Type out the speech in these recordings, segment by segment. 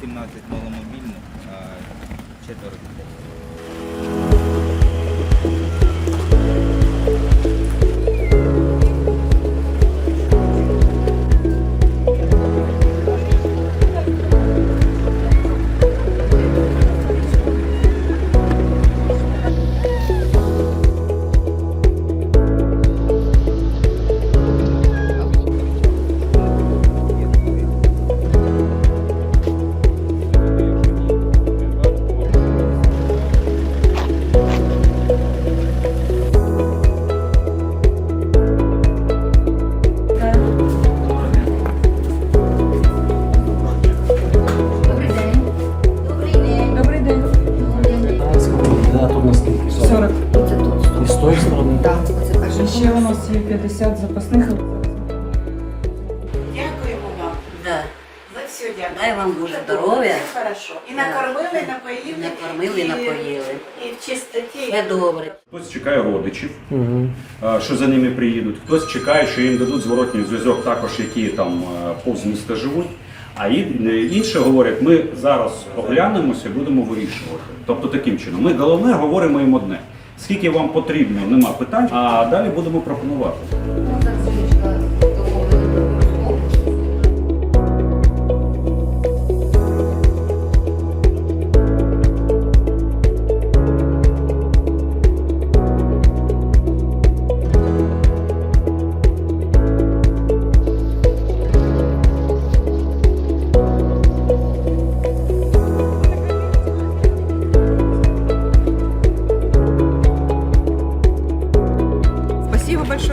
17 маломобільних, а четверо дітей. Нас є 50 запасних. Дякуємо вам Да. за все дякую. Дай вам Це здоров'я. Все хорошо. І накормили, напоїли. Накормили, і- напоїли. І в чистоті. Все добре. Хтось чекає родичів, що за ними приїдуть, хтось чекає, що їм дадуть зворотній зв'язок, також які там повз міста живуть. А ін- інші говорять, ми зараз оглянемося і будемо вирішувати. Тобто таким чином. Ми головне говоримо їм одне. Скільки вам потрібно, нема питань, а далі будемо пропонувати.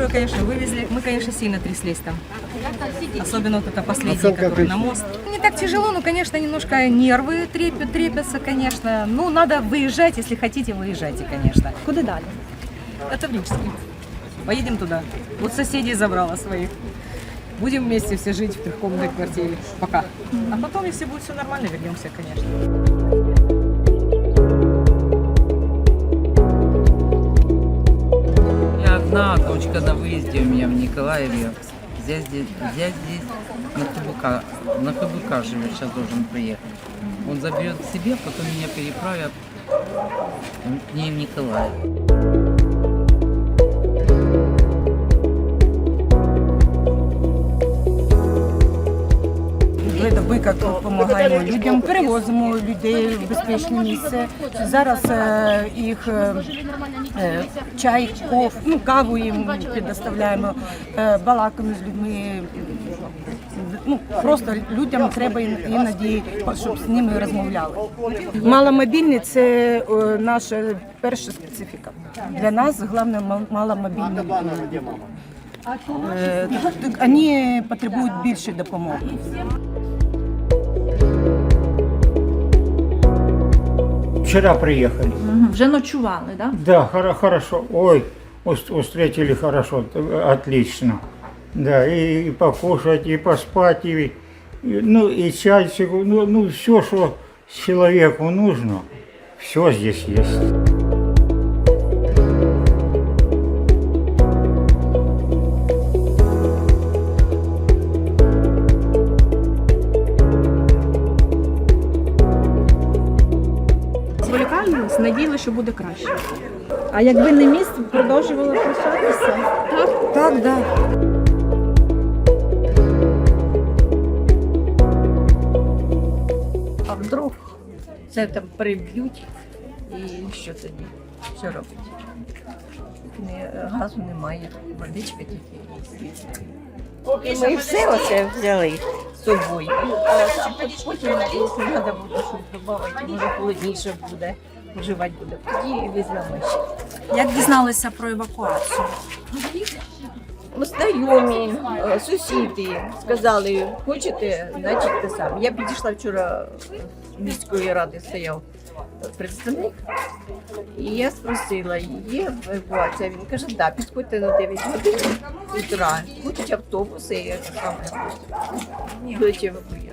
Большое, конечно, вывезли. Мы, конечно, сильно тряслись там. Особенно вот это последний, который на мост. Не так тяжело, но, конечно, немножко нервы трепет, трепятся, конечно. Ну, надо выезжать, если хотите, выезжайте, конечно. Куда дали? Это в Рижский. Поедем туда. Вот соседей забрала своих. Будем вместе все жить в трехкомнатной квартире. Пока. А потом, если будет все нормально, вернемся, конечно. Одна дочка на выезде у меня в Николаеве. Здесь, здесь, здесь, здесь на КБК, на КБК живет, сейчас должен приехать. Он заберет к себе, потом меня переправят к ней в Николаев. Як допомагаємо людям, перевозимо людей в безпечне місце. Зараз е, їх е, е, чай, коф, ну, каву їм предоставляємо, е, балакаємо з людьми. Ну, просто людям треба іноді, щоб з ними розмовляли. Маломобільні це наша перша специфіка. Для нас головне ма- маломобільні Вони потребують більше допомоги. Вчера приехали. Вже ночували, да? Да, хоро- хорошо. Ой, ус- встретили хорошо, т- отлично. Да, и, и покушать, и поспать, и, и, ну и чайчик, ну, ну все, что человеку нужно, все здесь есть. Зволікались, надіяли, що буде краще. А якби не міст, продовжували прощатися? Так? Так, да. А вдруг це там приб'ють і що тоді? Що робить? Газу немає, водичка тільки є. Поки ми все оце взяли з собою. А потім, якщо треба буде щось додати, може холодніше буде, вживати буде. Тоді візьмемо ще. Як дізналися про евакуацію? Знайомі, е, сусіди сказали, хочете, значить те саме. Я підійшла вчора міської ради, стояв представник, і я спросила, є евакуація? Він каже, да, підходьте на 9 годин утра, будуть автобуси, це саме будуть евакуювати.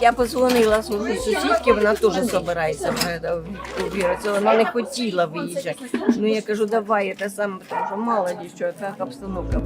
Я позвонила своїй сусідці, вона теж збирається евакуюватися, вона не хотіла виїжджати. Ну я кажу, давай, це саме, тому що мало ли що, яка обстановка.